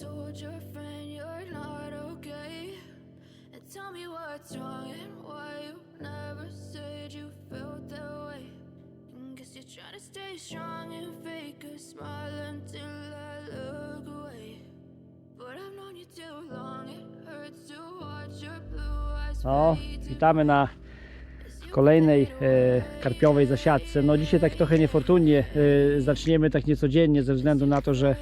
told your friend you're not okay? And tell me what's wrong and why you never said you felt that way. And guess you're trying to stay strong and fake a smile until I look away. But I've known you too long, it hurts to watch your blue eyes No, witamy na kolejnej e, karpiowej zasiadce. No dzisiaj tak trochę niefortunnie e, zaczniemy tak niecodziennie ze względu na to, że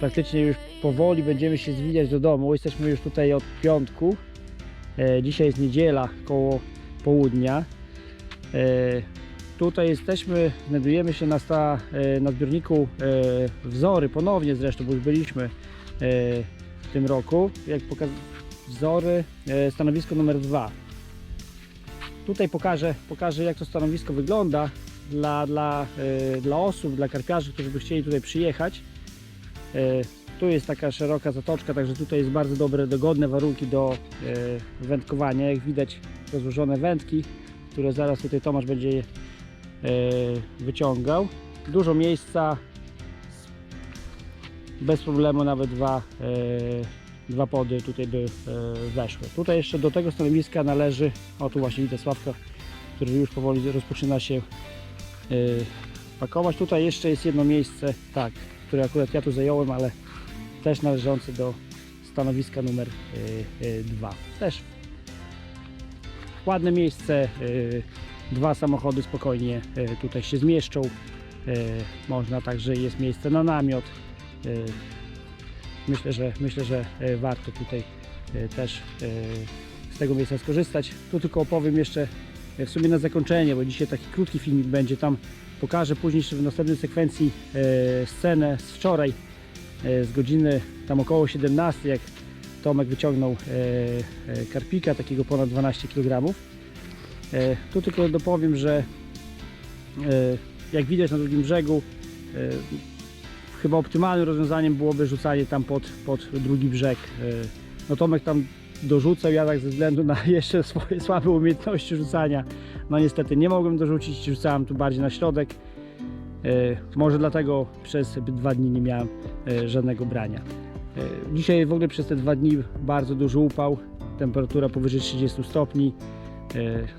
praktycznie już powoli będziemy się zwijać do domu. Jesteśmy już tutaj od piątku. E, dzisiaj jest niedziela koło południa. E, tutaj jesteśmy, znajdujemy się na, sta, e, na zbiorniku e, wzory, ponownie zresztą, bo już byliśmy e, w tym roku. Jak wzory, e, stanowisko numer dwa. Tutaj pokażę, pokażę jak to stanowisko wygląda dla, dla, e, dla osób, dla karpiarzy, którzy by chcieli tutaj przyjechać. E, Tu jest taka szeroka zatoczka, także tutaj jest bardzo dobre, dogodne warunki do e, wędkowania. Jak widać rozłożone wędki, które zaraz tutaj Tomasz będzie e, wyciągał. Dużo miejsca, bez problemu nawet dwa, dwa pody tutaj by weszły. Tutaj jeszcze do tego stanowiska należy, o tu właśnie widzę Sławka, który już powoli rozpoczyna się pakować. Tutaj jeszcze jest jedno miejsce, tak, które akurat ja tu zająłem, ale też należące do stanowiska numer 2. Też ładne miejsce, e, dwa samochody spokojnie tutaj się zmieszczą. Można także jest miejsce na namiot. Myślę, że myślę, że warto tutaj też z tego miejsca skorzystać. Tu tylko opowiem jeszcze w sumie na zakończenie, bo dzisiaj taki krótki filmik będzie tam. Pokażę później w następnej sekwencji e, scenę z wczoraj e, z godziny tam około 17, jak Tomek wyciągnął e, karpika takiego ponad 12 kg. Tu tylko dopowiem, że jak widać na drugim brzegu chyba optymalnym rozwiązaniem byłoby rzucanie tam pod, pod drugi brzeg. No Tomek tam dorzucał, ja tak ze względu na jeszcze swoje słabe umiejętności rzucania, no niestety nie mogłem dorzucić, rzucałem tu bardziej na środek. E, Może dlatego przez dwa dni nie miałem e, żadnego brania. E, Dzisiaj w ogóle przez te dwa dni bardzo duży upał, temperatura powyżej 30 stopni,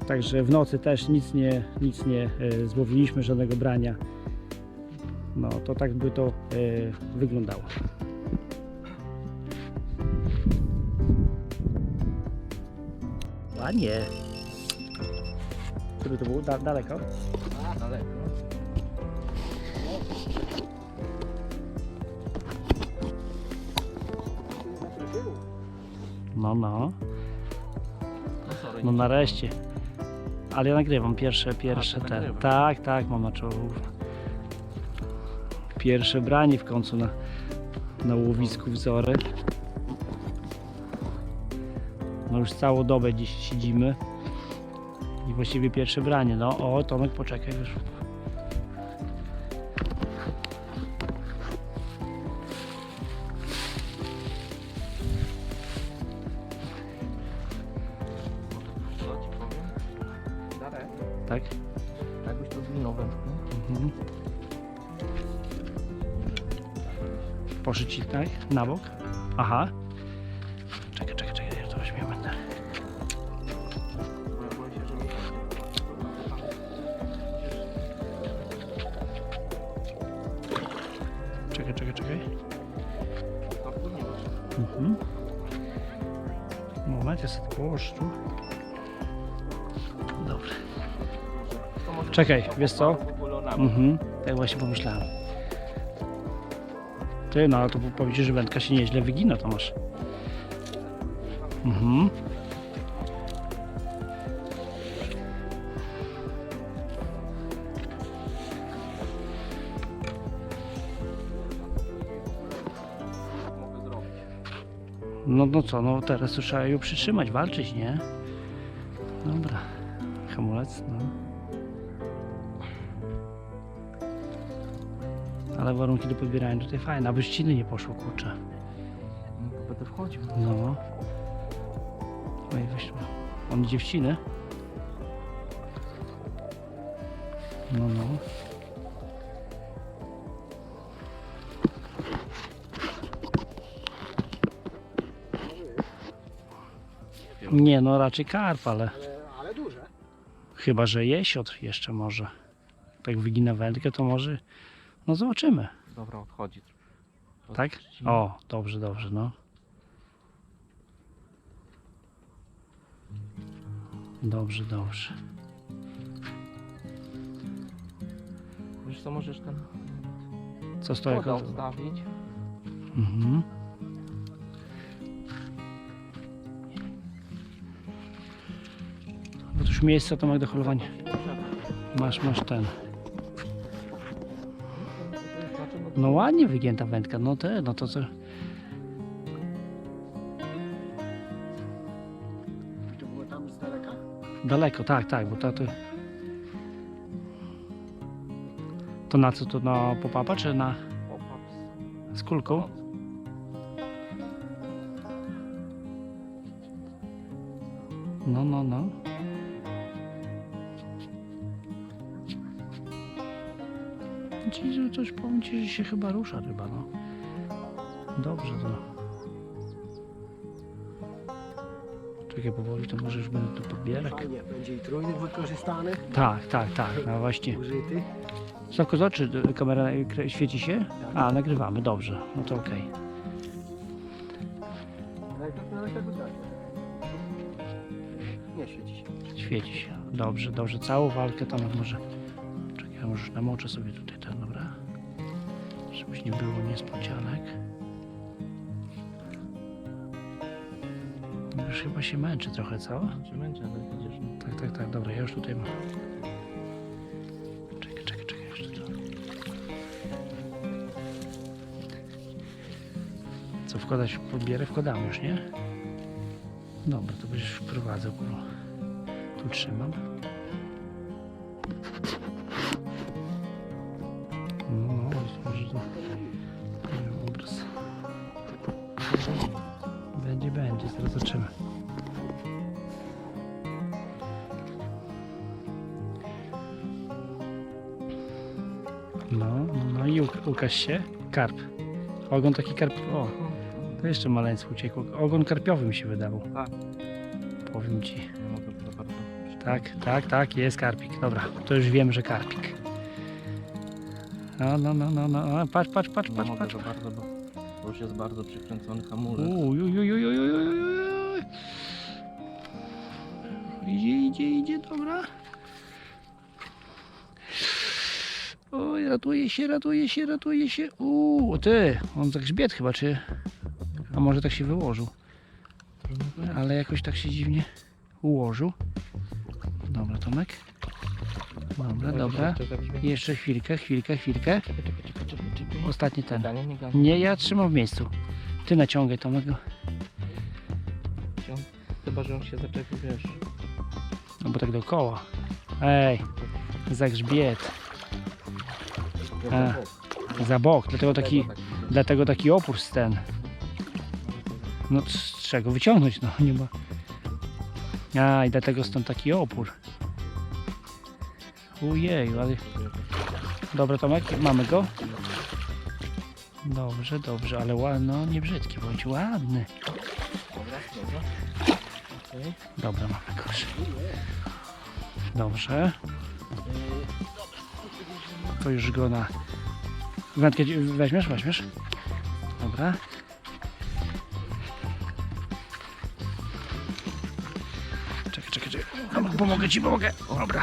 także w nocy też nic nie, nic nie złowiliśmy, żadnego brania. No to tak by to wyglądało. Ładnie. Który to był? Da, daleko? A, daleko. No, no. No nareszcie. Ale ja nagrywam pierwsze, pierwsze ty te. Tak, tak, mam na czołówce. Pierwsze branie w końcu na, na łowisku wzory. No już całą dobę dziś siedzimy. I właściwie pierwsze branie. No o, Tomek poczekaj już. Co ci powiem? Darek, Tak? jakbyś to zwinął wędkę. Mhm. Poszedł ci tak? Na bok? Aha. Mhm. Moment, ja sobie to położę tu. Może Czekaj, wiesz co? Mhm. Tak właśnie pomyślałem. Ty, no ale to powiem ci, że wędka się nieźle wygina, Tomasz. Mhm. No, no co, no teraz to trzeba ją przytrzymać, walczyć, nie? Dobra. Hamulec, no. Ale warunki do podbierania tutaj fajne, aby ściny nie poszło, kurczę. No to będę wchodził. No. Oj, tu. On idzie w? No, no. Nie, no raczej karp, ale ale, ale duże. chyba, że jesiotr jeszcze może. Tak wygina wędkę, to może. No zobaczymy, Dobra, odchodzi. tak? O, dobrze, dobrze, no. Dobrze, dobrze. Wiesz co, możesz ten Co stoi? wodę odstawić. Mhm. Bo tu już miejsce to ma do holowania. Masz, masz ten. No ładnie wygięta wędka, no te, no to co? To było tam z daleka? Daleko, tak, tak, bo to, to... To na co, to na popapa, czy na z kulką? No, no, no. Ci, że coś powiem ci, że się chyba rusza ryba, no. Dobrze to. Czekaj powoli, to może już będę tu podbierać. Fajnie, będzie i trójnych wykorzystany, Tak, tak, tak, no właśnie. użyty. Sławko, zobacz, czy kamera świeci się? A, nagrywamy, dobrze, no to okej. Tak, tak. Nie świeci się. Świeci się. Dobrze, dobrze. Całą walkę tam może. Czekaj, ja może namoczę sobie tutaj nie było niespodzianek. Już chyba się męczy trochę, co? Cię męczę, ale widzisz, no. Tak, tak, tak, dobra, ja już tutaj mam. Czekaj, czekaj, czekaj, jeszcze to. Co wkładać w podbierę? Wkładamy już, nie? Dobra, to będziesz wprowadzał. kurwa. Tu trzymam. Ukaż się. Karp. Ogon taki karp. O, to jeszcze maleńcy uciekł. Ogon karpiowy mi się wydawał. Tak. Powiem ci. Nie mogę za bardzo. Tak, tak, tak, jest karpik. Dobra, to już wiem, że karpik. No, no, no, no, no. A, Patrz, patrz, patrz, Nie patrz, mogę patrz. za bardzo, bo bo już jest bardzo przykręcony hamulec. Uj, uj, uj, uj, uj, uj, uj, uj. Idzie, idzie, idzie, dobra. Ratuje się, ratuje się, ratuje się. Uuu, ty, on za grzbiet chyba, czy... A może tak się wyłożył. Ale jakoś tak się dziwnie ułożył. Dobra, Tomek. Dobra, dobra. Jeszcze chwilkę, chwilkę, chwilkę. Ostatni ten. Nie ja trzymam w miejscu. Ty naciągaj Tomek. Chyba, że on się zaczepił, wiesz. No bo tak dookoła. Ej, za grzbiet, A. za bok, dlatego taki, dlatego taki opór ten. No z czego wyciągnąć, no nie ma. A i dlatego stąd taki opór. Ujeju, ale... Dobra Tomek, mamy go? Dobrze, dobrze, ale ładny, no nie brzydki, bądź ładny. Dobra, mamy go. Dobrze. To już go na... Wędkę weźmiesz? Weźmiesz? Dobra. Czekaj, czekaj, czekaj. Dobra, Pomogę ci, pomogę. Dobra.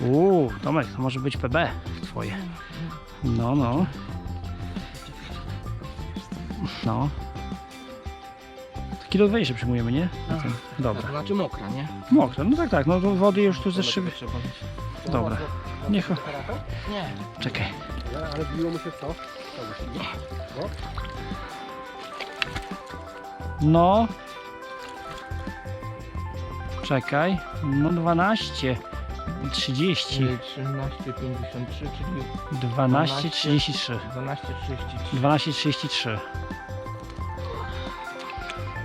Uuu, Tomek, to może być PB twoje. No, no. No. Kilo 20 przyjmujemy, nie? Ten. Dobra. To znaczy mokra, nie? Mokre, no tak, tak, no to wody już tu ze szyby. Dobra, niech... Nie. Czekaj. Ale, biło mu się co? No. Czekaj. No 12. 30. Czyli 13,53, czyli 12, 33. 12,33. 12, 33.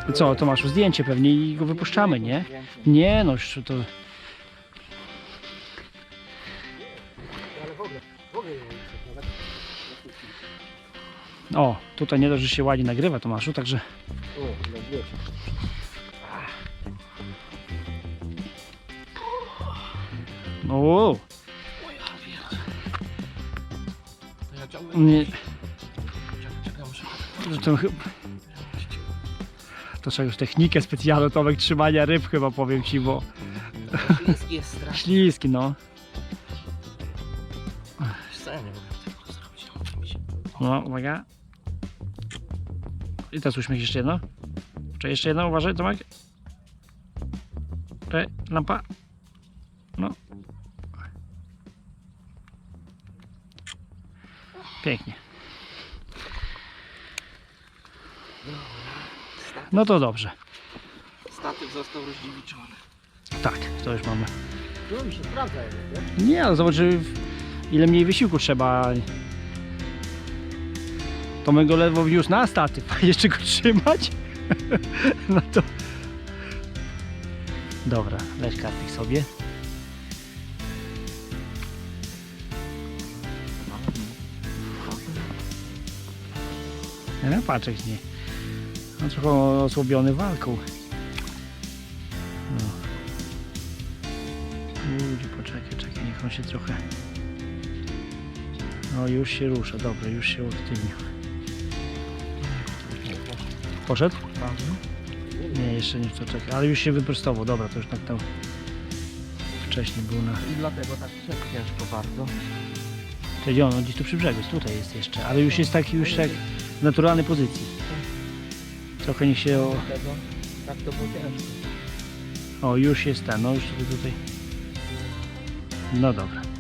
I co, to masz zdjęcie pewnie i go wypuszczamy, nie? Nie, no już to... O, tutaj nie dość, że się ładnie nagrywa Tomaszu, także... O, nagrywa. O! Nie. No to, to trzeba już technikę specjalną Tomek trzymania ryb chyba powiem Ci, bo... Śliski jest strasznie. Śliski, no. No, uwaga. I teraz uśmiech jeszcze jedno. Czy jeszcze jedno, uważaj Tomek. Ej, lampa. No. Pięknie. No to dobrze. Statyw został rozdziewiczony. Tak, to już mamy. Tu mi się sprawdza nie? Nie, ale zobacz, ile mniej wysiłku trzeba. To my go ledwo wniósł na statyw, a jeszcze go trzymać? No to... Dobra, weź karpik sobie. No patrz jak nie. No trochę osłabiony walką. No. Poczekaj, czekaj, niech on się trochę... No już się rusza, dobra, już się uaktywnił. Poszedł? Nie, jeszcze nie czekaj, ale już się wyprostował, dobra, to już tak tam wcześniej był na... I dlatego tak szedł ciężko bardzo. Czyli on, on gdzieś tu przy brzegu, jest, tutaj jest jeszcze, ale już jest taki, już tak w naturalnej pozycji. Trochę niech się... O, Dlatego tak to było ciężko. o już jest ten, no już sobie tutaj... No dobra.